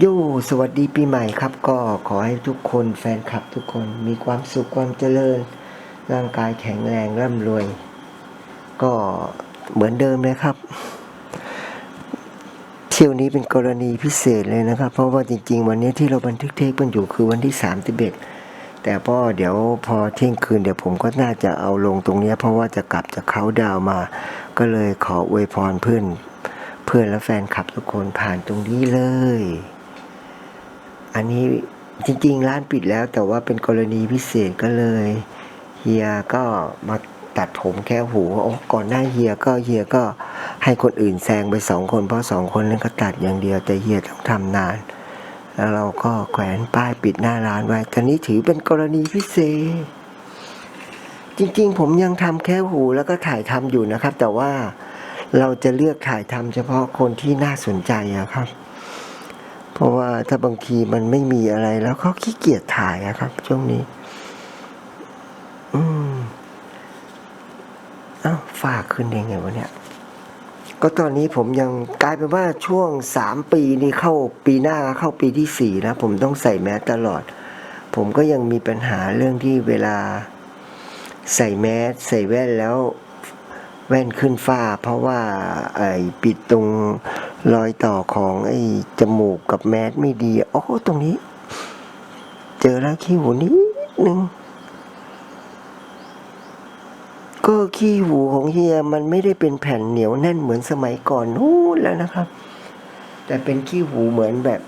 โยสวัสดีปีใหม่ครับ ก็ขอให้ทุกคนแฟนคลับทุกคนมีความสุขความเจริญ ร่างกายแข็งแรงร่ำรวย ก็เหมือนเดิมเลยครับ เที่ยวนี้เป็นกรณีพิเศษเลยนะครับ เพราะว่าจริง ๆ วันนี้ที่เราบันทึกเทปกันอยู่คือวันที่31แต่พ่อเดี๋ยวพอเที่ยงคืนเดี๋ยวผมก็น่าจะเอาลงตรงนี้ เพราะว่าจะกลับจากเขาดาวมา ก็เลยขออวยพรเพื่อนเพื่อนและแฟนคลับทุกคนผ่านตรงนี้เลย อันนี้จริงๆ ร้านปิดแล้วแต่ว่าเป็นกรณีพิเศษก็เลยเฮียก็มาตัดผมแค่หูก่อนหน้าเฮียก็เฮียก็ให้คนอื่นแซงไปสองคนเพราะสองคนนั้นก็ตัดอย่างเดียวแต่เฮียต้องทำนาน แล้วเราก็แขวนป้ายปิดหน้าร้านไว้ทีนี้ถือเป็นกรณีพิเศษ จริงๆ ผมยังทำแค่หูแล้วก็ถ่ายทำอยู่นะครับ แต่ว่าเราจะเลือกถ่ายทำเฉพาะคนที่น่าสนใจอะครับ เพราะว่าถ้าบางทีมันไม่มีอะไรแล้วเขาขี้เกียจถ่ายอะครับ ช่วงนี้ อืมอ้าวฝากขึ้นได้ไงวะเนี่ย ก็ตอนนี้ผมยังกลายเป็นว่าช่วงสามปีนี้เข้าปีหน้าเข้าปีที่สี่แล้วผมต้องใส่แมสตลอด ผมก็ยังมีปัญหาเรื่องที่เวลาใส่แมสใส่แว่นแล้ว แว่นขึ้นฟ้า เพราะว่าไอ้ปิดตรงรอยต่อของไอ้จมูกกับแมสไม่ดีโอ้ตรงนี้ เจอแล้วขี้หูนิดนึงก็ขี้หูของเฮียมันไม่ได้เป็นแผ่นเหนียวแน่นเหมือนสมัยก่อนนู้นแล้วนะครับ แต่เป็นขี้หูเหมือนแบบ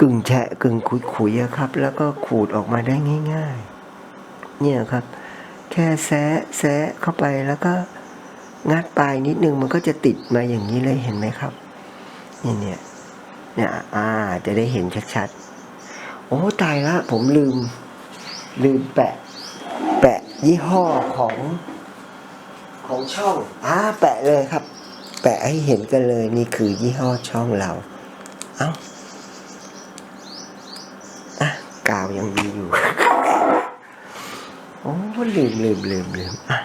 กึ่งแฉะกึ่งขุยๆอะครับ แล้วก็ขูดออกมาได้ง่าย ๆ เนี่ยครับ แค่แซะแซะเข้าไปแล้วก็ งัดปลายนิดนึงมันก็จะติดมาอย่างนี้เลยเห็นไหมครับนี่เนี่ยเนี่ยอ่าจะได้เห็นชัดๆโอ้ตายละผมลืม ลืมแปะ แปะยี่ห้อของของช่องอ่าแปะเลยครับ แปะให้เห็นกันเลยนี่คือยี่ห้อช่องเรา เอ้าอะกาวยังมีอยู่โอ้ลืมลืมลืมลืมอะ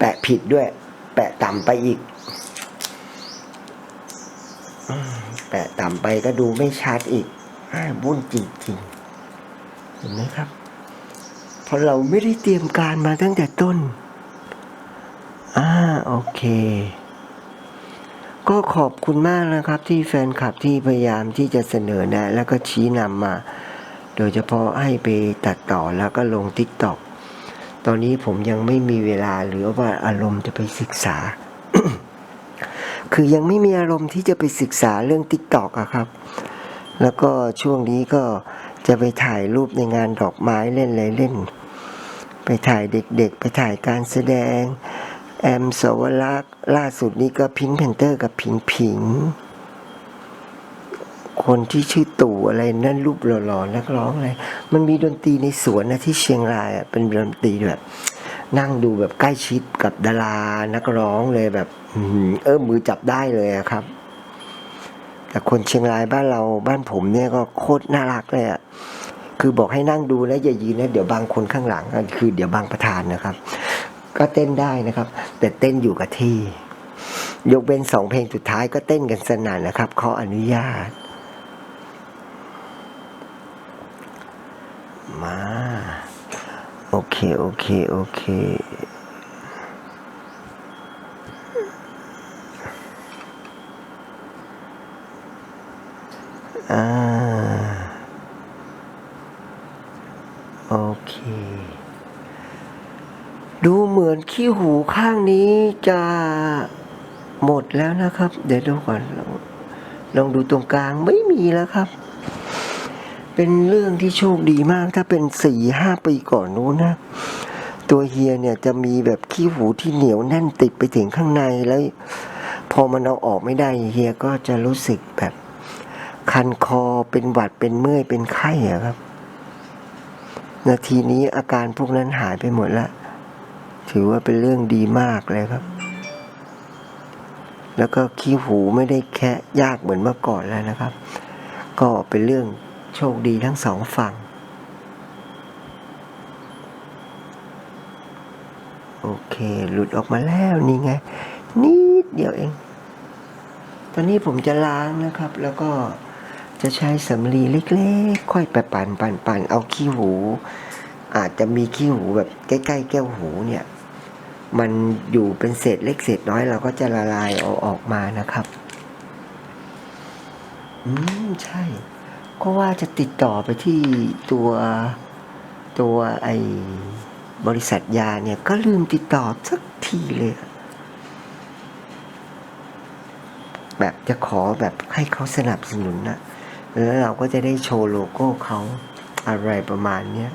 แปะผิดด้วย แปะต่ำไปอีก แปะต่ำไปก็ดูไม่ชัดอีกอ่าวุ่นจริงๆ เห็นไหมครับ เพราะเราไม่ได้เตรียมการมาตั้งแต่ต้น อ่า โอเค ก็ขอบคุณมากนะครับ ที่แฟนคลับที่พยายามที่จะเสนอแนะ แล้วก็ชี้นำมา โดยเฉพาะให้ไปตัดต่อแล้วก็ลงทิกตอก ตอนนี้ผมยังไม่มีเวลาหรือว่าอารมณ์จะไปศึกษา คือยังไม่มีอารมณ์ที่จะไปศึกษาเรื่องทิกตอกอะครับ แล้วก็ช่วงนี้ก็จะไปถ่ายรูปในงานดอกไม้เล่นอะไรเล่น ไปถ่ายเด็กๆ ไปถ่ายการแสดง แอมสวรักษ์ล่าสุดนี้ก็พิงค์แพนเตอร์กับพิงพิง คนที่ชื่อตู่อะไรนั่นรูปหล่อๆนักร้องอะไรมันมีดนตรีในสวนนะที่เชียงรายอะเป็นดนตรีแบบนั่งดูแบบใกล้ชิดกับดารานักร้องเลยแบบอื้อหือเออมือจับได้เลยครับ แต่คนเชียงรายบ้านเราบ้านผมเนี่ยก็โคตรน่ารักเลยอะคือบอกให้นั่งดูนะอย่ายืนนะเดี๋ยวบางคนข้างหลังคือเดี๋ยวบางประธานนะครับ ก็เต้นได้นะครับ แต่เต้นอยู่กับที่ ยกเว้นสองเพลงสุดท้ายก็เต้นกันสนั่นนะครับขออนุญาต มา โอเค โอเค โอเคอ่าโอเค ดูเหมือนขี้หูข้างนี้จะหมดแล้วนะครับ เดี๋ยวดูก่อนลองลองดูตรงกลางไม่มีแล้วครับ เป็นเรื่องที่โชคดีมากถ้าเป็นสี่ห้าปีก่อนนู้นนะ ตัวเฮียเนี่ยจะมีแบบขี้หูที่เหนียวแน่นติดไปถึงข้างในแล้ว พอมันเอาออกไม่ได้เฮียก็จะรู้สึกแบบ คันคอเป็นหวัดเป็นเมื่อยเป็นไข้อะครับ นาทีนี้อาการพวกนั้นหายไปหมดแล้วถือว่าเป็นเรื่องดีมากเลยครับ แล้วก็ขี้หูไม่ได้แค่ยากเหมือนเมื่อก่อนแล้วนะครับ ก็เป็นเรื่อง โชคดีทั้งสองฝั่ง โอเค หลุดออกมาแล้วนี่ไง นิดเดียวเอง ตอนนี้ผมจะล้างนะครับ แล้วก็จะใช้สำลีเล็กๆ ค่อยไปปั่นปั่นปั่นเอาขี้หู อาจจะมีขี้หูแบบใกล้ๆ แก้วหูเนี่ย มันอยู่เป็นเศษเล็กเศษน้อยเราก็จะละลายเอาออกมานะครับ อืม ใช่ ก็ว่าจะติดต่อไปที่ตัวตัวไอบริษัทยาเนี่ยก็ลืมติดต่อสักทีเลย แบบจะขอแบบให้เขาสนับสนุนนะแล้วเราก็จะได้โชว์โลโก้เขาอะไรประมาณเนี้ย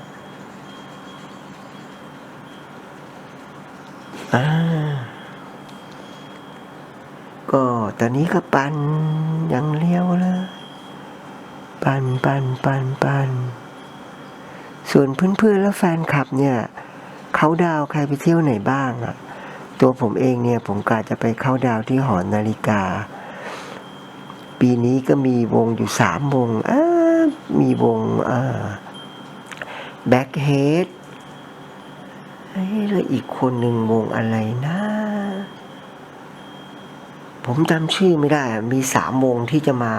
อ่าก็ตอนนี้ก็ปันย่างเลี้ยวเลย ปันปันปันปันส่วนเพื่อนๆและแฟนคลับเนี่ยเขาดาวใครไปเที่ยวไหนบ้างอะตัวผมเองเนี่ยผมกะจะไปเข้าดาวที่หอนาฬิกา ปีนี้ก็มีวงอยู่สามวงมีวงแบ็คเฮดแล้วอีกคนหนึ่งวงอะไรนะ ผมจำชื่อไม่ได้อะมีสามวงที่จะมา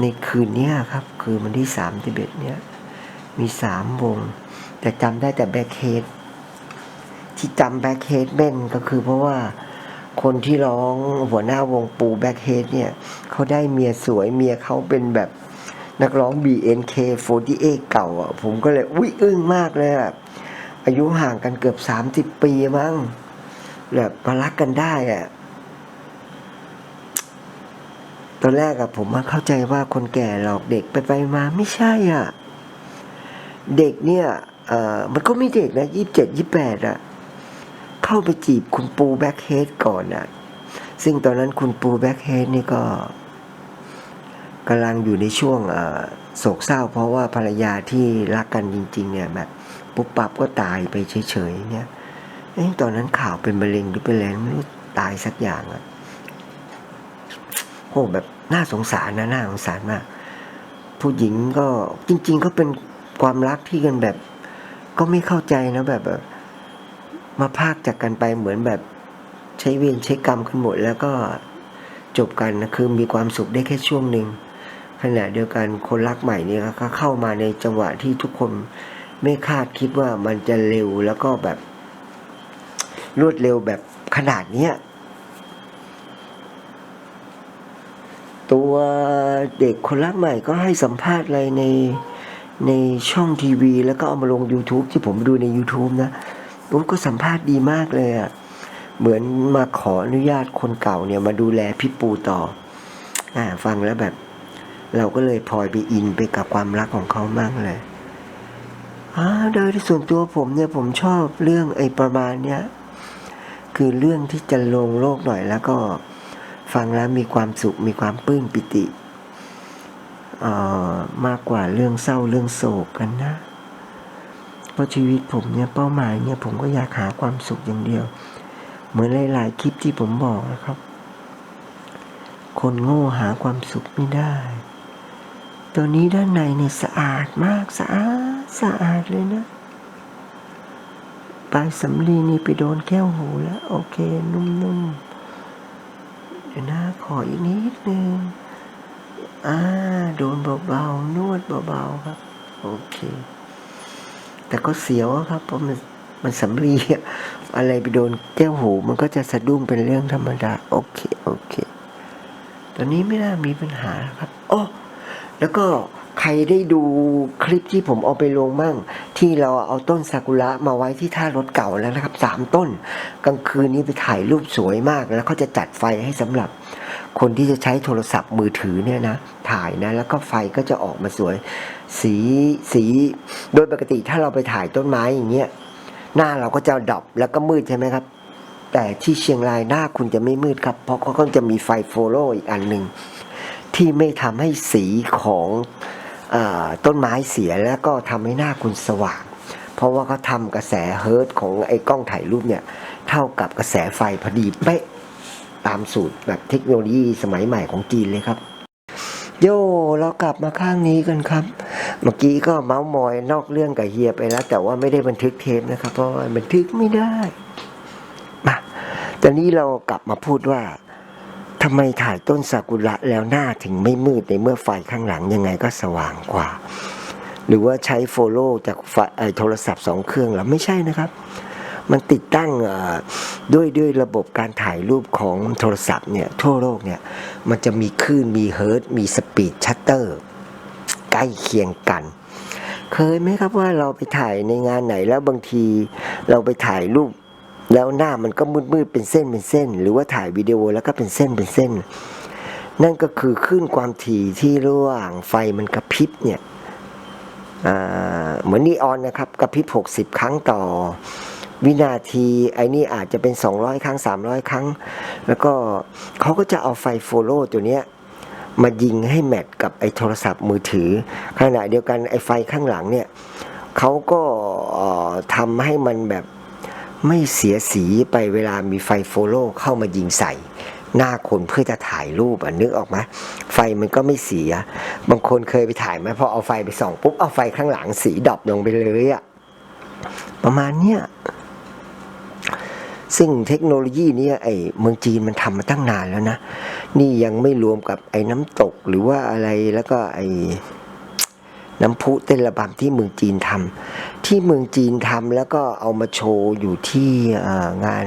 ในคืนนี้ครับ คือวันที่สามสิบเอ็ดเนี้ยมีสามวง แต่จำได้แต่แบ็คเฮดที่จำแบ็คเฮดแม่นก็คือเพราะว่าคนที่ร้องหัวหน้าวงปูแบ็คเฮดเนี่ยเขาได้เมียสวยเมียเขาเป็นแบบนักร้อง BNK48 เก่าอะ ผมก็เลย อุ้ยอึ้งมากเลยอะอายุห่างกันเกือบสามสิบปีมั้งแบบมารักกันได้อะ ตอนแรกอะผมมาเข้าใจว่าคนแก่หลอกเด็กไปไปมาไม่ใช่อะเด็กเนี่ยเออมันก็ไม่เด็กนะยี่สิบเจ็ดยี่แปดอะเข้าไปจีบคุณปูแบ็คเฮดก่อนอะซึ่งตอนนั้นคุณปูแบ็คเฮดนี่ก็กำลังอยู่ในช่วงโศกเศร้า เพราะว่าภรรยาที่รักกันจริง ๆ เนี่ยแบบปุ๊บปับก็ตายไปเฉยๆเนี่ยเอ้ตอนนั้นข่าวเป็นมะเร็งหรือเป็นอะไรไม่รู้ตายสักอย่างอะ โหแบบน่าสงสารนะน่าสงสารมาก ผู้หญิงก็จริง ๆ ก็เป็นความรักที่กันแบบ ก็ไม่เข้าใจนะแบบแบบ มาพากจากกันไปเหมือนแบบใช้เวรใช้กรรมกันหมด แล้วก็จบกันนะคือมีความสุขได้แค่ช่วงหนึ่งขณะเดียวกันคนรักใหม่เนี่ยก็เข้ามาในจังหวะที่ทุกคนไม่คาดคิดว่ามันจะเร็วแล้วก็แบบ รวดเร็วแบบขนาดเนี้ย ตัวเด็กคนรักใหม่ก็ให้สัมภาษณ์อะไรในในช่องทีวี แล้วก็เอามาลง YouTube ที่ผมดูใน YouTube นะโอ้ก็สัมภาษณ์ดีมากเลยอะ่ะเหมือนมาขออนุญาตคนเก่าเนี่ยมาดูแลพี่ปูต่อ อ่า ฟังแล้วแบบ เราก็เลยพลอยไปอินไปกับความรักของเขามากเลยอ่าโดยส่วนตัวผมเนี่ยผมชอบเรื่องไอ้ประมาณเนี้ยคือเรื่องที่จะลงโลกหน่อยแล้วก็ ฟังแล้วมีความสุขมีความปลื้มปิติมากกว่าเรื่องเศร้าเรื่องโศกกันนะ เพราะชีวิตผมเนี่ยเป้าหมายเนี่ยผมก็อยากหาความสุขอย่างเดียว เหมือนหลาย ๆ คลิปที่ผมบอกนะครับ คนโง่หาความสุขไม่ได้ ตัวนี้ด้านในเนี่ยสะอาดมากสะอาดสะอาดเลยนะปลายสำลีนี่ไปโดนแก้วหูแล้ว โอเค นุ่มๆ เดี๋ยวนะขออีกนิดนึงอ่าโดนเบาๆนวดเบาๆครับ โอเค แต่ก็เสียวครับเพราะมันมันสำลีอะอะไรไปโดนแก้วหูมันก็จะสะดุ้งเป็นเรื่องธรรมดา โอเค โอเค ตอนนี้ไม่น่ามีปัญหาครับ โอ้ แล้วก็ ใครได้ดูคลิปที่ผมเอาไปลงมั่ง ที่เราเอาต้นซากุระมาไว้ที่ท่ารถเก่าแล้วนะครับสามต้น กลางคืนนี้ไปถ่ายรูปสวยมาก แล้วเขาจะจัดไฟให้สำหรับ คนที่จะใช้โทรศัพท์มือถือเนี่ยนะ ถ่ายนะแล้วก็ไฟก็จะออกมาสวย สีสีโดยปกติถ้าเราไปถ่ายต้นไม้อย่างเงี้ยหน้าเราก็จะดับแล้วก็มืดใช่ไหมครับ แต่ที่เชียงรายหน้าคุณจะไม่มืดครับ เพราะเขาก็จะมีไฟโฟโลอีกอันหนึ่งที่ไม่ทำให้สีของ ต้นไม้เสียแล้วก็ทำให้หน้าคุณสว่าง เพราะว่าเขาทำกระแสเฮิร์ตของไอ้กล้องถ่ายรูปเนี่ยเท่ากับกระแสไฟพอดีเป๊ะตามสูตรแบบเทคโนโลยีสมัยใหม่ของจีนเลยครับ โย่เรากลับมาข้างนี้กันครับ เมื่อกี้ก็เมาส์มอยนอกเรื่องกับเฮียไปแล้ว แต่ว่าไม่ได้บันทึกเทปนะครับ เพราะว่าบันทึกไม่ได้มาตอนนี้เรากลับมาพูดว่า ทำไมถ่ายต้นซากุระแล้วหน้าถึงไม่มืดในเมื่อไฟข้างหลังยังไงก็สว่างกว่า หรือว่าใช้โฟโล่จากไฟโทรศัพท์สองเครื่องแล้วไม่ใช่นะครับ มันติดตั้งด้วยด้วยระบบการถ่ายรูปของโทรศัพท์เนี่ยทั่วโลกเนี่ยมันจะมีคลื่นมีเฮิร์ตมีสปีดชัตเตอร์ใกล้เคียงกันเคยไหมครับว่าเราไปถ่ายในงานไหนแล้วบางทีเราไปถ่ายรูป แล้วหน้ามันก็มืดๆเป็นเส้นเป็นเส้น หรือว่าถ่ายวิดีโอแล้วก็เป็นเส้นเป็นเส้น นั่นก็คือคลื่นความถี่ที่ระหว่างไฟมันกระพริบเนี่ยเหมือนนีออนนะครับกระพริบ 60 ครั้งต่อวินาทีไอ้นี่อาจจะเป็น 200 ครั้ง 300 ครั้ง แล้วก็เขาก็จะเอาไฟโฟโล่ตัวเนี้ยมายิงให้แมทกับไอ้โทรศัพท์มือถือ ขณะเดียวกันไอ้ไฟข้างหลังเนี่ยเขาก็ทำให้มันแบบ ไม่เสียสีไปเวลามีไฟโฟโล่เข้ามายิงใส่ หน้าคนเพื่อจะถ่ายรูปอะนึกออกไหมไฟมันก็ไม่เสีย บางคนเคยไปถ่ายไหมพอเอาไฟไปส่องปุ๊บเอาไฟข้างหลังสีดรอปลงไปเลยอะประมาณเนี้ยซึ่งเทคโนโลยีนี้ไอ้เมืองจีนมันทำมาตั้งนานแล้วนะ นี่ยังไม่รวมกับไอ้น้ำตกหรือว่าอะไรแล้วก็ไอ้ น้ำพุเต้นระบำที่เมืองจีนทำที่เมืองจีนทำแล้วก็เอามาโชว์อยู่ที่งาน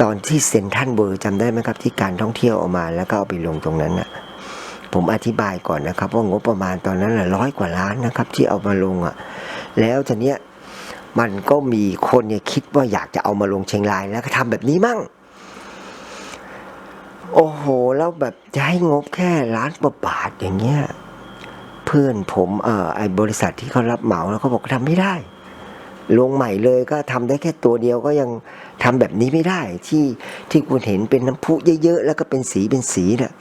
ตอนที่เซนทันเบอร์จำได้ไหมครับที่การท่องเที่ยวเออกมาแล้วก็เอาไปลงตรงนั้นนะผมอธิบายก่อนนะครับ ว่างบประมาณตอนนั้นน่ะร้อยกว่าล้านนะครับ ที่เอามาลงอะ แล้วทีเนี้ยมันก็มีคนเนี่ยคิดว่าอยากจะเอามาลงเชียงรายแล้วก็ทำแบบนี้มั่ง โอ้โห แล้วแบบจะให้งบแค่ล้านกว่าบาทอย่างเงี้ย เพื่อนผมเอ่อไอ้บริษัทที่เขารับเหมาแล้วเขาบอกทำไม่ได้ ลงใหม่เลยก็ทำได้แค่ตัวเดียวก็ยังทำแบบนี้ไม่ได้ที่ที่คุณเห็นเป็นน้ำพุเยอะๆแล้วก็เป็นสีเป็นสีน่ะ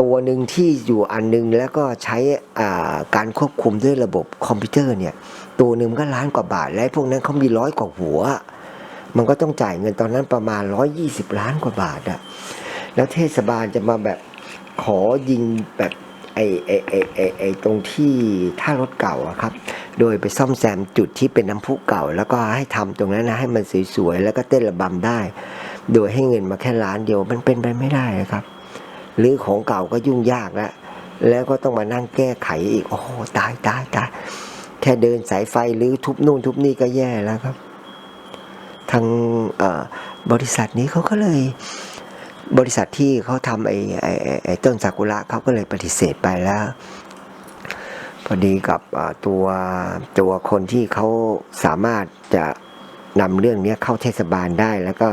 ตัวหนึ่งที่อยู่อันหนึงแล้วก็ใช้อ่าการควบคุมด้วยระบบคอมพิวเตอร์เนี่ย ตัวหนึ่งก็ล้านกว่าบาท และพวกนั้นเขามีร้อยกว่าหัว มันก็ต้องจ่ายเงินตอนนั้นประมาณร้อยยี่สิบล้านกว่าบาทอะแล้วเทศบาลจะมาแบบขอยิงแบบ ไอไอไอไอไอตรงที่ท่ารถเก่าอะครับ โดยไปซ่อมแซมจุดที่เป็นน้ำพุเก่า แล้วก็ให้ทำตรงนั้นนะให้มันสวยๆแล้วก็เต้นระบำได้ โดยให้เงินมาแค่ล้านเดียวมันเป็นไปไม่ได้นะครับหรือของเก่าก็ยุ่งยากแล้วแล้วก็ต้องมานั่งแก้ไขอีกโอ้โหตายตายตายแค่เดินสายไฟหรือทุบนู่นทุบนี่ก็แย่แล้วครับ ทางบริษัทนี้เขาก็เลย บริษัทที่เขาทำไอ้ไอ้ไอ้ต้นซากุระเขาก็เลยปฏิเสธไปแล้ว พอดีกับตัวตัวคนที่เขาสามารถจะนำเรื่องนี้เข้าเทศบาลได้แล้วก็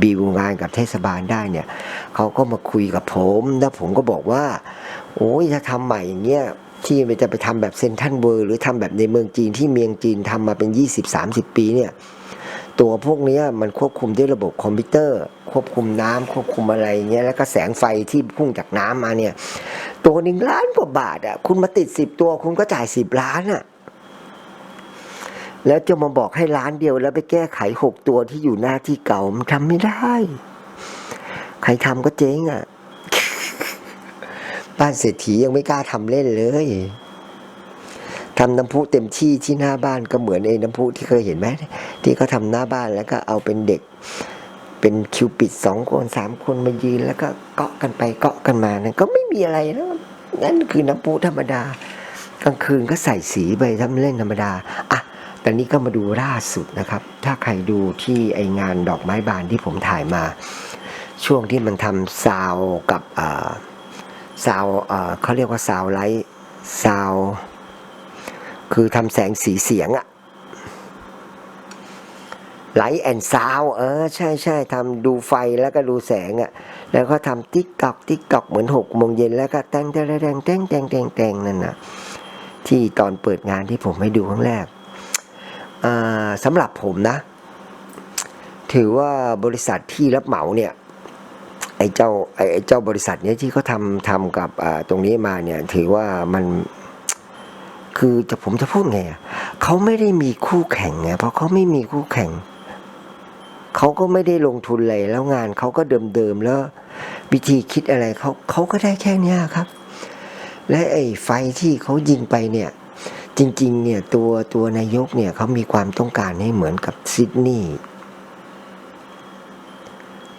บีวงานกับเทศบาลได้เนี่ยเขาก็มาคุยกับผมแล้วผมก็บอกว่า โอ้ยถ้าทำใหม่อย่างเงี้ยที่จะไปทำแบบเซนทันเวิร์หรือทำแบบในเมืองจีนที่เมียงจีนทำมาเป็น 20-30 ปีเนี่ย ตัวพวกนี้มันควบคุมด้วยระบบคอมพิวเตอร์ ควบคุมน้ำควบคุมอะไรเงี้ยแล้วก็แสงไฟที่พุ่งจากน้ำมาเนี่ย ตัวหนึ่งล้านกว่าบาทอะคุณมาติดสิบตัวคุณก็จ่ายสิบล้านอะแล้วจะมาบอกให้ล้านเดียวแล้วไปแก้ไขหกตัวที่อยู่หน้าที่เก่ามันทำไม่ได้ ใครทำก็เจ๊งอะ บ้านเศรษฐียังไม่กล้าทำเล่นเลย ทำน้ำพุเต็มที่ที่หน้าบ้านก็เหมือนไอ้น้ำพุที่เคยเห็นไหมที่เขาทำหน้าบ้านแล้วก็เอาเป็นเด็ก เป็นคิวปิดสองคนสามคนมายืนแล้วก็เกาะกันไปเกาะกันมานั่นก็ไม่มีอะไรนะนั่นคือน้ำพุธรรมดากลางคืนก็ใส่สีไปทำเล่นธรรมดาอะแต่นี้ก็มาดูล่าสุดนะครับ ถ้าใครดูที่ไองานดอกไม้บานที่ผมถ่ายมา ช่วงที่มันทำซาวกับซาวเขาเรียกว่าซาวไลท์ซาว คือทำแสงสีเสียงอะไลท์แอนซาวเออ ใช่ใช่ทำดูไฟแล้วก็ดูแสงอะ่ะ แล้วก็ทำติ๊กตอกติ๊กตอกเหมือนหกโมงเย็นแล้วก็แตงแตงแตงแตงแตงแตงแตงนั่นน่ะที่ตอนเปิดงานที่ผมให้ดูครั้งแรกสำหรับผมนะ ถือว่าบริษัทที่รับเหมาเนี่ยไอ้เจ้าไอ้เจ้าบริษัทเนี้ยที่เขาทำทำกับตรงนี้มาเนี่ย ถือว่ามัน คือจะผมจะพูดไงอะเขาไม่ได้มีคู่แข่งไงเพราะเขาไม่มีคู่แข่งเขาก็ไม่ได้ลงทุนอะไรแล้วงานเขาก็เดิมๆแล้ว วิธีคิดอะไรเขาเขาก็ได้แค่นี้ครับ และไอ้ไฟที่เขายิงไปเนี่ย จริง ๆ เนี่ยตัวตัวนายกเนี่ยเขามีความต้องการให้เหมือนกับซิดนีย์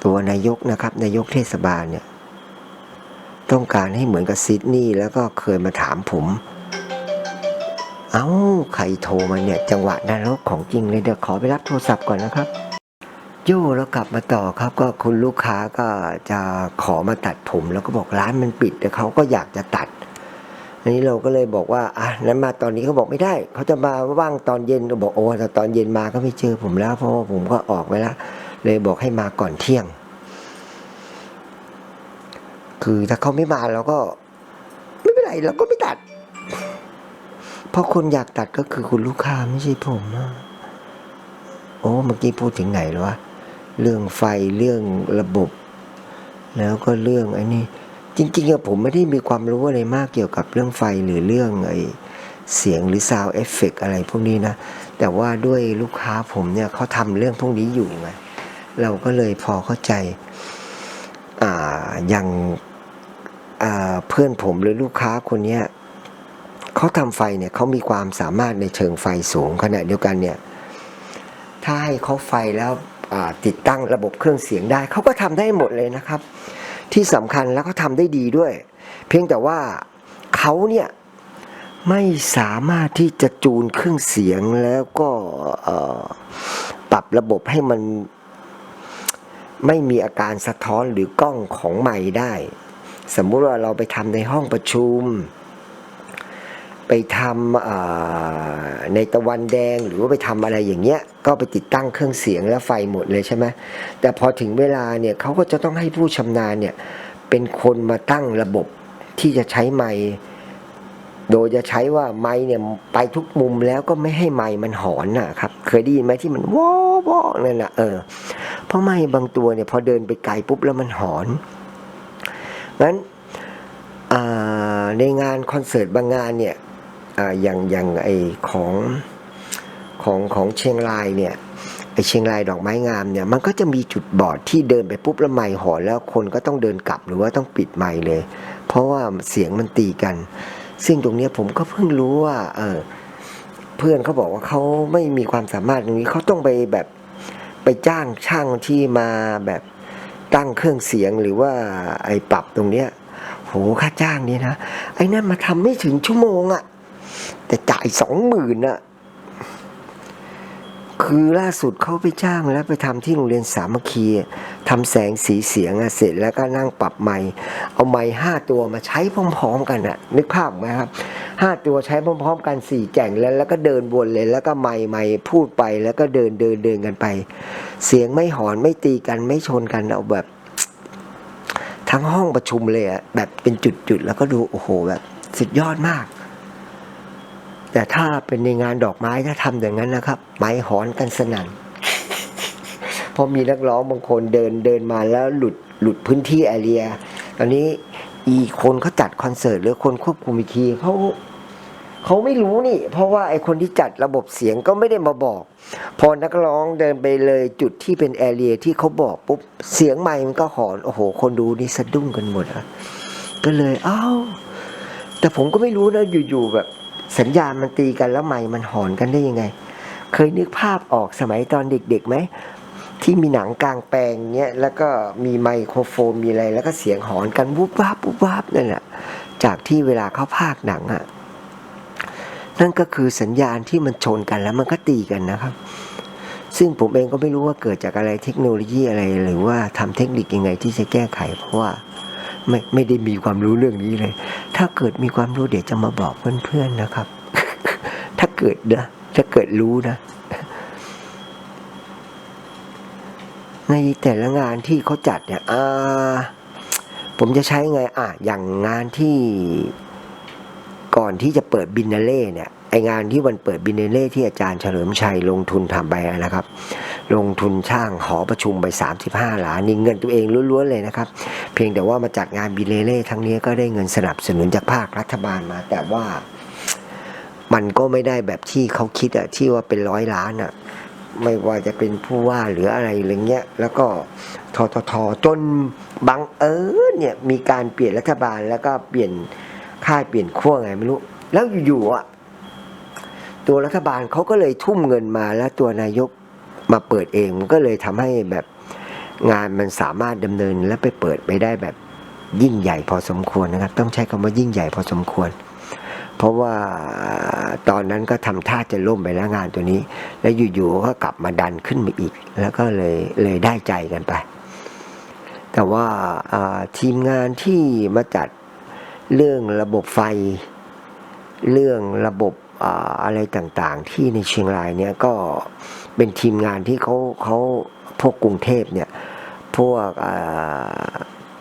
ตัวนายกนะครับ นายกเทศบาลเนี่ย ต้องการให้เหมือนกับซิดนีย์แล้วก็เคยมาถามผม เอ้าใครโทรมาเนี่ยจังหวะนรกของจริงเลยเดี๋ยวขอไปรับโทรศัพท์ก่อนนะครับโย่แล้วกลับมาต่อครับ ก็คุณลูกค้าก็จะขอมาตัดผม แล้วก็บอกร้านมันปิด แต่เขาก็อยากจะตัด อันนี้เราก็เลยบอกว่าอะนั้นมาตอนนี้เขาบอกไม่ได้เขาจะมาว่างตอนเย็นเราบอกโอ้แต่ตอนเย็นมาก็ไม่เจอผมแล้ว เพราะว่าผมก็ออกไปแล้วเลยบอกให้มาก่อนเที่ยง คือถ้าเขาไม่มาเราก็ ไม่เป็นไรเราก็ไม่ตัด เพราะคนอยากตัดก็คือคุณลูกค้าไม่ใช่ผมโอ้เมื่อกี้พูดถึงไหนแล้ววะเรื่องไฟเรื่องระบบ แล้วก็เรื่องไอ้นี่จริงๆอะผมไม่ได้มีความรู้อะไรมากเกี่ยวกับเรื่องไฟหรือเรื่องไอเสียงหรือซาวเอฟเฟกอะไรพวกนี้นะ แต่ว่าด้วยลูกค้าผมเนี่ยเขาทำเรื่องพวกนี้อยู่ไงเราก็เลยพอเข้าใจอ่าอย่างเพื่อนผมหรือลูกค้าคนเนี้ย เขาทำไฟเนี่ยเขามีความสามารถในเชิงไฟสูงขณะเดียวกันเนี่ยถ้าให้เขาไฟแล้วติดตั้งระบบเครื่องเสียงได้เขาก็ทำได้หมดเลยนะครับ ที่สำคัญแล้วก็ทำได้ดีด้วย เพียงแต่ว่าเขาเนี่ยไม่สามารถที่จะจูนเครื่องเสียงแล้วก็ปรับระบบให้มันไม่มีอาการสะท้อนหรือกล้องของไม้ได้ สมมุติว่าเราไปทำในห้องประชุม ไปทำในตะวันแดงหรือว่าไปทำอะไรอย่างเงี้ยก็ไปติดตั้งเครื่องเสียงแล้วไฟหมดเลยใช่ไหมแต่พอถึงเวลาเนี่ยเขาก็จะต้องให้ผู้ชำนาญเนี่ยเป็นคนมาตั้งระบบที่จะใช้ไม้โดยจะใช้ว่าไม้เนี่ยไปทุกมุมแล้วก็ไม่ให้ไม้มันหอนนะครับ เคยได้ยินไหมที่มันวอวอนั่นนะเออเพราะไม้บางตัวเนี่ยพอเดินไปไกลปุ๊บแล้วมันหอนงั้นในงานคอนเสิร์ตบางงานเนี่ย อย่างอย่างไอของของของเชียงรายเนี่ยไอเชียงรายดอกไม้งามเนี่ยมันก็จะมีจุดบอดที่เดินไปปุ๊บแล้วไม้หอแล้วคนก็ต้องเดินกลับหรือว่าต้องปิดไม้เลย เพราะว่าเสียงมันตีกัน ซึ่งตรงเนี้ยผมก็เพิ่งรู้ว่าเออเพื่อนเขาบอกว่าเขาไม่มีความสามารถตรงนี้เขาต้องไปแบบไปจ้างช่างที่มาแบบตั้งเครื่องเสียงหรือว่าไอ้ปรับตรงเนี้ยโหค่าจ้างนี่นะไอ้นั่นมาทำไม่ถึงชั่วโมงอะ แต่จ่ายสองหมื่นอะคือล่าสุดเขาไปจ้างแล้วไปทำที่โรงเรียนสามัคคีทำแสงสีเสียงอะเสร็จแล้วก็นั่งปรับไมค์เอาไมค์ห้าตัวมาใช้พร้อมๆกันอะนึกภาพไหมครับห้าตัวใช้พร้อมๆ กันสี่แจ่งแล้ว แล้วก็เดินวนเลย แล้วก็ไมค์ไมค์พูดไปแล้วก็เดินเดินเดินกันไป เสียงไม่หอนไม่ตีกันไม่ชนกันเอาแบบ ทั้งห้องประชุมเลยอะแบบเป็นจุดๆแล้วก็ดูโอ้โหแบบสุดยอดมาก แต่ถ้าเป็นในงานดอกไม้ถ้าทำอย่างนั้นนะครับ ไม้หอนกันสนั่นเพราะมีนักร้องบางคนเดินเดินมาแล้วหลุดหลุดพื้นที่แอเรีย ตอนนี้อีคนเขาจัดคอนเสิร์ตหรือคนควบคุมอีกทีเขาเขาไม่รู้นี่ เพราะว่าไอคนที่จัดระบบเสียงก็ไม่ได้มาบอก พอนักร้องเดินไปเลยจุดที่เป็นแอเรียที่เขาบอกปุ๊บเสียงไมค์มันก็หอน โอ้โห คนดูนี่สะดุ้งกันหมดอะก็เลย เอ้า แต่ผมก็ไม่รู้นะอยู่ๆแบบ สัญญาณมันตีกันแล้วไมค์มันหอนกันได้ยังไง เคยนึกภาพออกสมัยตอนเด็กๆไหมที่มีหนังกลางแปลงเนี้ยแล้วก็มีไมโครโฟนมีอะไร แล้วก็เสียงหอนกันวุบวับวุบวับนั่นแหละจากที่เวลาเขาพากย์หนังอะ่ะนั่นก็คือสัญญาณที่มันชนกันแล้วมันก็ตีกันนะครับ ซึ่งผมเองก็ไม่รู้ว่าเกิดจากอะไรเทคโนโลยีอะไร หรือว่าทำเทคนิคยังไงที่จะแก้ไข เพราะว่าไม่ไม่ได้มีความรู้เรื่องนี้เลย ถ้าเกิดมีความรู้เดี๋ยวจะมาบอกเพื่อนๆนะครับ ถ้าเกิดนะถ้าเกิดรู้นะ ในแต่ละงานที่เขาจัดเนี่ยอ่าผมจะใช้ไงอะอย่างงานที่ก่อนที่จะเปิดบินนเล่เนี่ยไองานที่วันเปิดบินนเล่ที่อาจารย์เฉลิมชัยลงทุนทำไปนะครับ ลงทุนช่างหอประชุมไป 35 ล้านนี่เงินตัวเองล้วนๆเลยนะครับ เพียงแต่ว่ามาจัดงานบินนาเล่ทั้งนี้ก็ได้เงินสนับสนุนจากภาครัฐบาลมา แต่ว่ามันก็ไม่ได้แบบที่เขาคิดอะที่ว่าเป็นร้อยล้านอะไม่ว่าจะเป็นผู้ว่าหรืออะไรอะไรเงี้ย แล้วก็ทททจนบังเอิญเนี่ยมีการเปลี่ยนรัฐบาลแล้วก็เปลี่ยนค่ายเปลี่ยนขั้วไงไม่รู้ แล้วอยู่ๆอะตัวรัฐบาลเขาก็เลยทุ่มเงินมาแล้วตัวนายก มาเปิดเองมันก็เลยทำให้แบบงานมันสามารถดำเนินและไปเปิดไปได้แบบยิ่งใหญ่พอสมควรนะครับ ต้องใช้คำว่ายิ่งใหญ่พอสมควร เพราะว่าตอนนั้นก็ทำท่าจะล่มไปแล้วงานตัวนี้ แล้วอยู่ๆก็กลับมาดันขึ้นมาอีก แล้วก็เลยเลยได้ใจกันไป แต่ว่าทีมงานที่มาจัดเรื่องระบบไฟ เรื่องระบบอ่าอะไรต่างๆ ที่ในเชียงรายเนี่ยก็ เป็นทีมงานที่เขาเขาพวกกรุงเทพเนี่ย พวก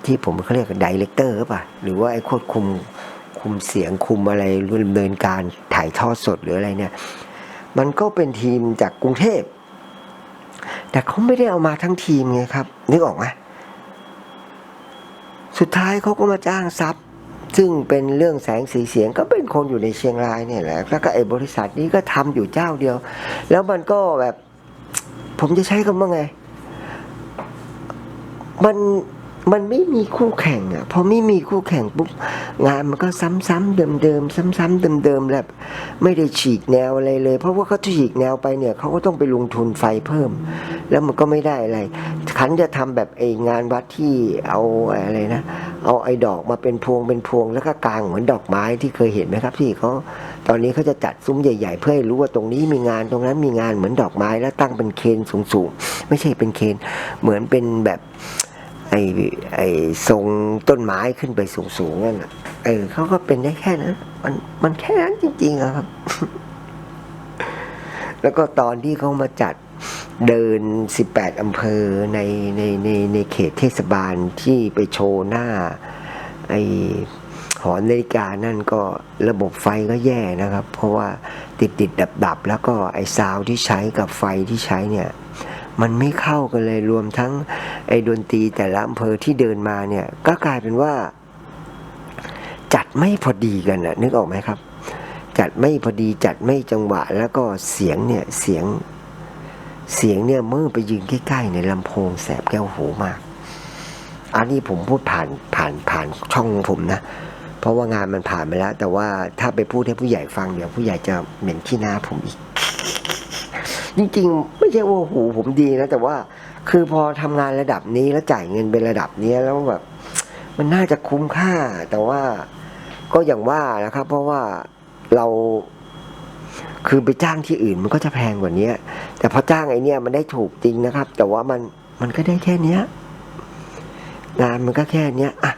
ที่ผมเขาเรียกดีเลกเตอร์ป่ะ หรือว่าไอ้ควบคุมคุมเสียงคุมอะไรดำเนินการถ่ายทอดสดหรืออะไรเนี่ย มันก็เป็นทีมจากกรุงเทพ แต่เขาไม่ได้เอามาทั้งทีมไงครับ นึกออกไหมสุดท้ายเขาก็มาจ้างซับซึ่งเป็นเรื่องแสงสีเสียงก็เป็นคนอยู่ในเชียงรายเนี่ยแหละ แล้วก็ไอ้บริษัทนี้ก็ทำอยู่เจ้าเดียว แล้วมันก็แบบ ผมจะใช้คำว่าไง มันมันไม่มีคู่แข่งอะพอไม่มีคู่แข่งปุ๊บงานมันก็ซ้ำๆเดิมๆซ้ำๆเดิมๆแบบไม่ได้ฉีกแนวอะไรเลย เพราะว่าเขาฉีกแนวไปเนี่ยเขาก็ต้องไปลงทุนไฟเพิ่ม แล้วมันก็ไม่ได้อะไรขันจะทำแบบไอ้งานวัดที่เอาอะไรนะเอาไอ้ดอกมาเป็นพวงเป็นพวงแล้วก็กางเหมือนดอกไม้ที่เคยเห็นไหมครับที่เขา ตอนนี้เขาจะจัดซุ้มใหญ่ ๆ เพื่อให้รู้ว่าตรงนี้มีงานตรงนั้นมีงานเหมือนดอกไม้แล้วตั้งเป็นเคนสูงๆไม่ใช่เป็นเคนเหมือนเป็นแบบไอ้ไอ้ทรงต้นไม้ขึ้นไปสูงๆนั่นน่ะเออเขาก็เป็นได้แค่นั้นมันมันแค่นั้นจริงๆอะครับ แล้วก็ตอนที่เขามาจัดเดิน 18 อำเภอในในในในเขตเทศบาลที่ไปโชว์หน้า ไอ หอนาฬิกานั่นก็ระบบไฟก็แย่นะครับ เพราะว่าติดติดดับดับแล้วก็ไอ้ซาวที่ใช้กับไฟที่ใช้เนี่ยมันไม่เข้ากันเลยรวมทั้งไอ้ดนตรีแต่ละอำเภอที่เดินมาเนี่ยก็กลายเป็นว่า จัดไม่พอดีกันนะนึกออกไหมครับ จัดไม่พอดีจัดไม่จังหวะ แล้วก็เสียงเนี่ยเสียงเสียงเนี่ยเมื่อไปยืนใกล้ๆในลำโพงแสบแก้วหูมาก อันนี้ผมพูดผ่านผ่านผ่านช่องผมนะ เพราะว่างานมันผ่านไปแล้ว แต่ว่าถ้าไปพูดให้ผู้ใหญ่ฟังเดี๋ยวผู้ใหญ่จะเหม็นขี้หน้าผมอีก จริงๆ ไม่ใช่ว่าหูผมดีนะ แต่ว่าคือพอทำงานระดับนี้แล้วจ่ายเงินเป็นระดับนี้แล้วแบบ มันน่าจะคุ้มค่า แต่ว่าก็อย่างว่านะครับ เพราะว่าเราคือไปจ้างที่อื่นมันก็จะแพงกว่านี้แต่พอจ้างไอ้เนี่ยมันได้ถูกจริงนะครับ แต่ว่ามันมันก็ได้แค่เนี้ยงานมันก็แค่เนี้ยอะ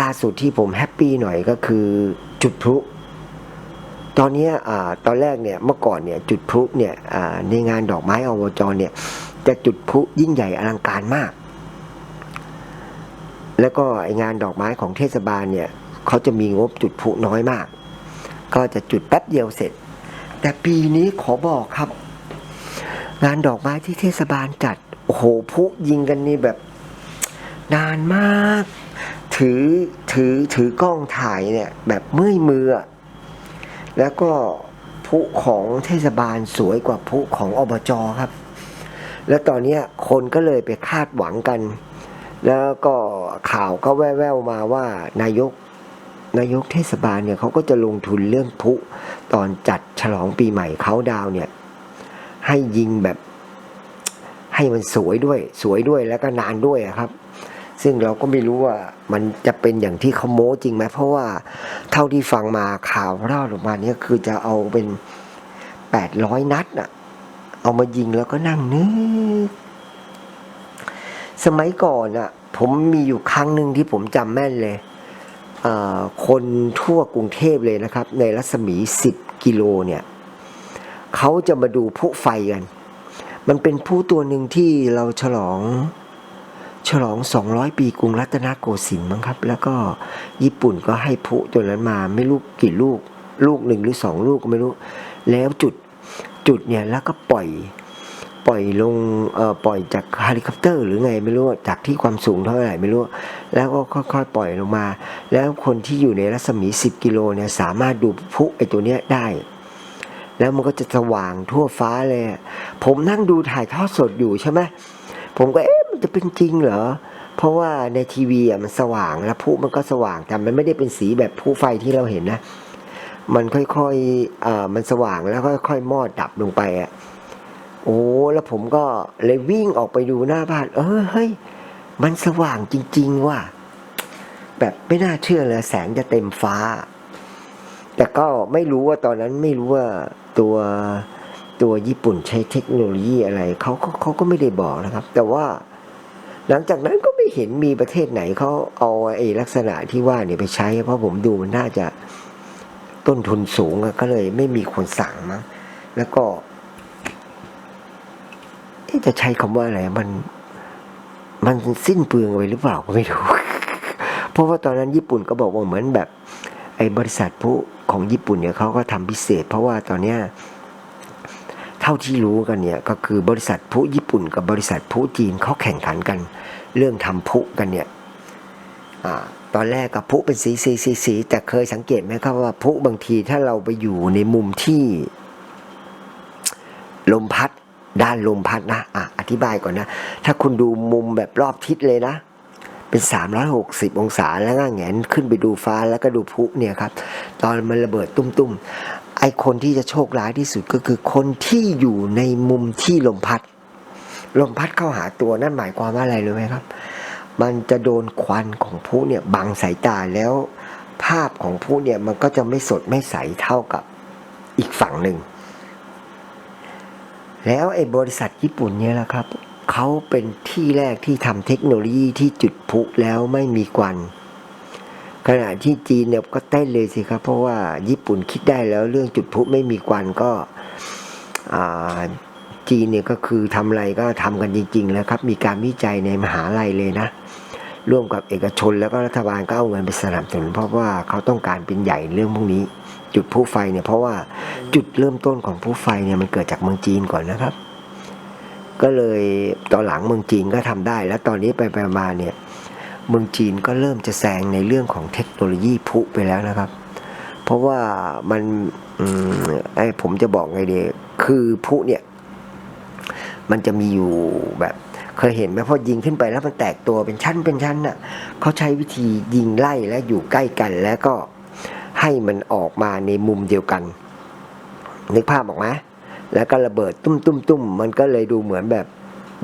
ล่าสุดที่ผมแฮปปี้หน่อยก็คือจุดพลุตอนนี้อตอนแรกเนี่ยเมื่อก่อนเนี่ยจุดพลุเนี่ยในงานดอกไม้อวจรเนี่ยจะจุดพลุยิ่งใหญ่อลังการมาก แล้วก็ไองานดอกไม้ของเทศบาลเนี่ยเขาจะมีงบจุดพลุน้อยมาก ก็จะจุดแป๊บเดียวเสร็จ แต่ปีนี้ขอบอกครับ งานดอกไม้ที่เทศบาลจัดโอ้โหพลุยิงกันนี่แบบนานมาก ถือถือถือกล้องถ่ายเนี่ยแบบเมื่อยมือ แล้วก็พลุของเทศบาลสวยกว่าพลุของอบจครับ แล้วตอนนี้คนก็เลยไปคาดหวังกัน แล้วก็ข่าวก็แว่วๆมาว่านายกนายกเทศบาลเนี่ยเขาก็จะลงทุนเรื่องพลุตอนจัดฉลองปีใหม่เขาดาวเนี่ย ให้ยิงแบบ ให้มันสวยด้วย สวยด้วยแล้วก็นานด้วยครับ ซึ่งเราก็ไม่รู้ว่ามันจะเป็นอย่างที่เขาโม้จริงไหมเพราะว่าเท่าที่ฟังมาข่าวเล่าออกมาเนี่ยคือจะเอาเป็นแปดร้อยนัดน่ะเอามายิงแล้วก็นั่งนึกสมัยก่อนอะผมมีอยู่ครั้งหนึ่งที่ผมจำแม่นเลยเอ่อคนทั่วกรุงเทพเลยนะครับ ในรัศมีสิบกิโลเนี่ยเขาจะมาดูพลุไฟกัน มันเป็นพลุตัวหนึ่งที่เราฉลอง ฉลอง 200 ปีกรุงรัตนโกสินทร์มั้งครับ แล้วก็ญี่ปุ่นก็ให้พุตัวนั้นมาไม่รู้กี่ลูก ลูกหนึ่งหรือสองลูกก็ไม่รู้ แล้วจุดจุดเนี่ยแล้วก็ปล่อยปล่อยลงเอ่อปล่อยจากเฮลิคอปเตอร์หรือไงไม่รู้จากที่ความสูงเท่าไหร่ไม่รู้ แล้วก็ค่อยๆปล่อยลงมา แล้วคนที่อยู่ในรัศมี 10 กิโลเนี่ยสามารถดูพุไอตัวเนี้ยได้ แล้วมันก็จะสว่างทั่วฟ้าเลย ผมนั่งดูถ่ายทอดสดอยู่ใช่ไหมผมก็เอ๊ะ มันจะเป็นจริงเหรอ เพราะว่าในทีวีอะมันสว่างแล้วพลุมันก็สว่างแต่มันไม่ได้เป็นสีแบบพลุไฟที่เราเห็นนะ มันค่อยๆอ่ามันสว่างแล้วค่อยๆมอดดับลงไปอะโอ้แล้วผมก็เลยวิ่งออกไปดูหน้าบ้าน เออเฮ้ยมันสว่างจริง ๆ ว่ะแบบไม่น่าเชื่อเลยแสงจะเต็มฟ้า แต่ก็ไม่รู้ว่าตอนนั้นไม่รู้ว่าตัวตัวญี่ปุ่นใช้เทคโนโลยีอะไรเขาเขาก็ไม่ได้บอกนะครับ แต่ว่า หลังจากนั้นก็ไม่เห็นมีประเทศไหนเขาเอาไอ้ลักษณะที่ว่าเนี่ยไปใช้ เพราะผมดูมันน่าจะต้นทุนสูงก็เลยไม่มีคนสั่งมั้งแล้วก็จะใช้คำว่าอะไรมัน มันสิ้นเปลืองไปหรือเปล่าก็ไม่รู้ เพราะว่าตอนนั้นญี่ปุ่นก็บอกว่าเหมือนแบบ ไอ้บริษัทผู้ของญี่ปุ่นเนี่ยเขาก็ทำพิเศษ เพราะว่าตอนเนี้ย ท่าที่รู้กันเนี่ยก็คือบริษัทผู้ญี่ปุ่นกับบริษัทผู้จีนเขาแข่งขันกัน เรื่องทำผู้กันเนี่ยอตอนแรกกับผู้เป็นสีสีสีสีแต่เคยสังเกตไหมครับว่าผู้บางทีถ้าเราไปอยู่ในมุมที่ ลมพัดด้านลมพัดนะอะอธิบายก่อนนะ ถ้าคุณดูมุมแบบรอบทิศเลยนะ เป็น 360 องศาแล้วก็แงนขึ้นไปดูฟ้าแล้วก็ดูพุเนี่ยครับ ตอนมันระเบิดตุ้มๆ ไอคนที่จะโชคร้ายที่สุดก็คือคนที่อยู่ในมุมที่ลมพัด ลมพัดเข้าหาตัวนั่นหมายความว่าอะไรรู้ไหมครับ มันจะโดนควันของพลุเนี่ยบังสายตาแล้ว ภาพของพลุเนี่ยมันก็จะไม่สดไม่ใสเท่ากับอีกฝั่งหนึ่ง แล้วไอ้บริษัทญี่ปุ่นเนี่ยแหละครับเขาเป็นที่แรกที่ทำเทคโนโลยีที่จุดพุแล้วไม่มีควัน ขณะที่จีนเนี่ยก็เต้นเลยสิครับ เพราะว่าญี่ปุ่นคิดได้แล้วเรื่องจุดพลุไม่มีควันก็จีนเนี่ยก็คือทำอะไรก็ทำกันจริงๆแล้วครับ มีการวิจัยในมหาลัยเลยนะ ร่วมกับเอกชนแล้วก็รัฐบาลก็เอาเงินไปสนับสนุนเพราะว่าเขาต้องการเป็นใหญ่เรื่องพวกนี้ จุดพลุไฟเนี่ยเพราะว่าจุดเริ่มต้นของพลุไฟเนี่ยมันเกิดจากเมืองจีนก่อนนะครับ ก็เลยตอนหลังเมืองจีนก็ทำได้ แล้วตอนนี้ไปไปมาเนี่ย เมืองจีนก็เริ่มจะแซงในเรื่องของเทคโนโลยีพุไปแล้วนะครับ เพราะว่ามันอไอผมจะบอกไงเดีคือพุเนี่ย มันจะมีอยู่แบบเคยเห็นไหมพอยิงขึ้นไปแล้วมันแตกตัวเป็นชั้นเป็นชั้นน่ะเขาใช้วิธียิงไล่และอยู่ใกล้กันแล้วก็ให้มันออกมาในมุมเดียวกัน นึกภาพออกไหมแล้วก็ระเบิดตุ้มตุ้มตุ้มมันก็เลยดูเหมือนแบบ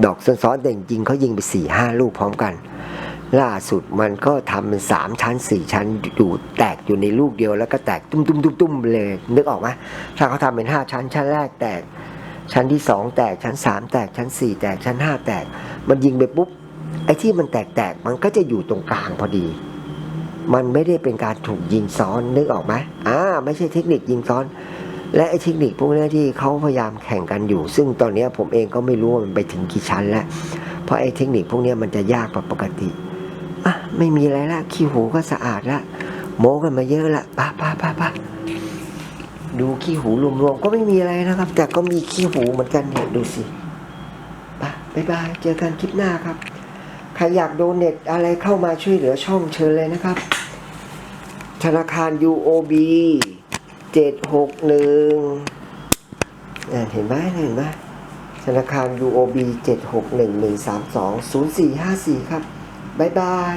ดอกซ้อนๆแต่จริงๆเขายิงไปสี่ห้าลูกพร้อมกัน ล่าสุดมันก็ทำเป็นสามชั้นสี่ชั้นอยู่แตกอยู่ในลูกเดียวแล้วก็แตกตุ้มตุ้มตุ้มตุ้มเลย นึกออกไหมถ้าเขาทำเป็นห้าชั้น ชั้นแรกแตก ชั้นที่สองแตกชั้นสามแตกชั้นสี่แตกชั้นห้าแตก มันยิงไปปุ๊บไอ้ที่มันแตกแตกมันก็จะอยู่ตรงกลางพอดี มันไม่ได้เป็นการถูกยิงซ้อนนึกออกไหมอ่าไม่ใช่เทคนิคยิงซ้อน และไอ้เทคนิคพวกนี้ที่เขาพยายามแข่งกันอยู่ ซึ่งตอนนี้ผมเองก็ไม่รู้ว่ามันไปถึงกี่ชั้นแล้วเพราะไอ้เทคนิคพวกนี้มันจะยากกว่าปกติ อะไม่มีอะไรละขี้หูก็สะอาดละโม้กันมาเยอะละป้าป้าป้าป้าดูขี้หูรวมๆก็ไม่มีอะไรนะครับ แต่ก็มีขี้หูเหมือนกันเนี่ยดูสิป้าบ๊ายบายเจอกันคลิปหน้าครับใครอยากโดเน็ตอะไรเข้ามาช่วยเหลือช่องเชิญเลยนะครับ ธนาคาร UOB เจ็ดหกหนึ่งเห็นไหมเห็นไหมธนาคาร UOB เจ็ดหกหนึ่งหนึ่งสามสองศูนย์สี่ห้าสี่ครับ บ๊ายบาย